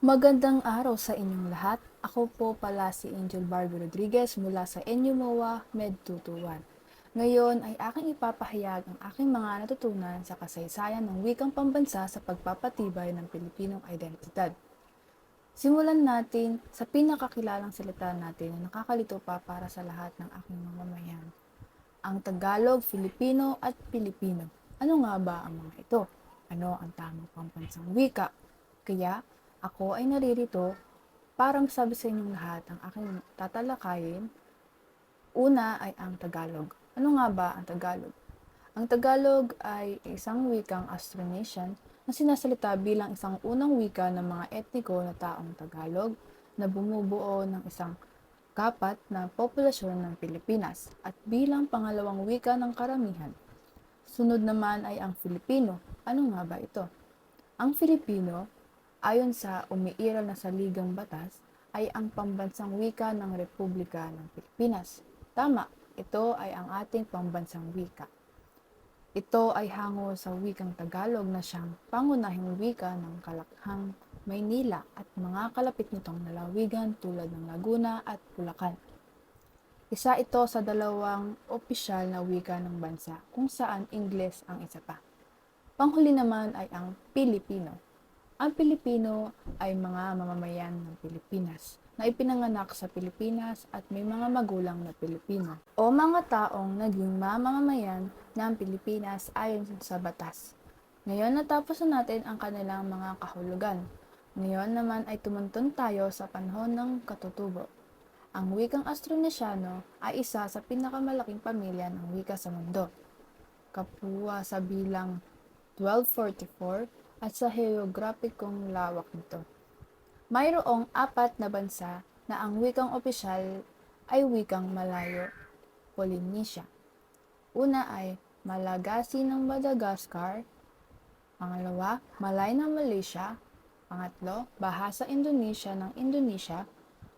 Magandang araw sa inyong lahat. Ako po pala si Angel Barbie Rodriguez mula sa NUMOA Med 221. Ngayon ay aking ipapahayag ang aking mga natutunan sa kasaysayan ng wikang pambansa sa pagpapatibay ng Pilipinong identidad. Simulan natin sa pinakakilalang salita natin na nakakalito pa para sa lahat ng aking mamamayan. Ang Tagalog, Filipino at Pilipino. Ano nga ba ang mga ito? Ano ang tamang pambansang wika? Kaya ako ay naririto para masabi sa inyong lahat ang aking tatalakayin. Una ay ang Tagalog. Ano nga ba ang Tagalog? Ang Tagalog ay isang wikang Austronesian na sinasalita bilang isang unang wika ng mga etniko na taong Tagalog na bumubuo ng isang kapat na populasyon ng Pilipinas at bilang pangalawang wika ng karamihan. Sunod naman ay ang Filipino. Ano nga ba ito? Ang Filipino, ayon sa umiiral na saligang batas, ay ang pambansang wika ng Republika ng Pilipinas. Tama, ito ay ang ating pambansang wika. Ito ay hango sa wikang Tagalog na siyang pangunahing wika ng Kalakhang, Maynila at mga kalapit nitong lalawigan tulad ng Laguna at Bulacan. Isa ito sa dalawang opisyal na wika ng bansa kung saan Ingles ang isa pa. Panghuli naman ay ang Pilipino. Ang Pilipino ay mga mamamayan ng Pilipinas na ipinanganak sa Pilipinas at may mga magulang na Pilipino o mga taong naging mamamayan ng Pilipinas ayon sa batas. Ngayon natapos na natin ang kanilang mga kahulugan. Ngayon naman ay tumuntun tayo sa panahon ng katutubo. Ang wikang Austronesiano ay isa sa pinakamalaking pamilya ng wika sa mundo. Kapuwa sa bilang 1244 at sa geograpikong lawak nito. Mayroong apat na bansa na ang wikang opisyal ay wikang Malayo, Polynesia. Una ay Malagasy ng Madagascar, pangalawa, Malay ng Malaysia, pangatlo, Bahasa Indonesia ng Indonesia,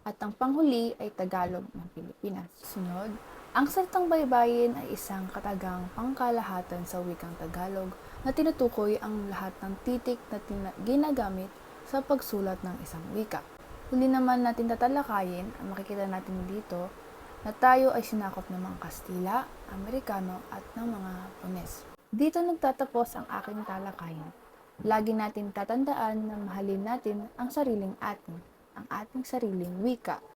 at ang panghuli ay Tagalog ng Pilipinas. Sunod, ang salitang baybayin ay isang katagang pangkalahatan sa wikang Tagalog na tinutukoy ang lahat ng titik na tina- ginagamit sa pagsulat ng isang wika. Huli naman natin tatalakayin, ang makikita natin dito, na tayo ay sinakop ng mga Kastila, Amerikano at ng mga Punes. Dito nagtatapos ang aking talakayan. Lagi natin tatandaan na mahalin natin ang sariling atin, ang ating sariling wika.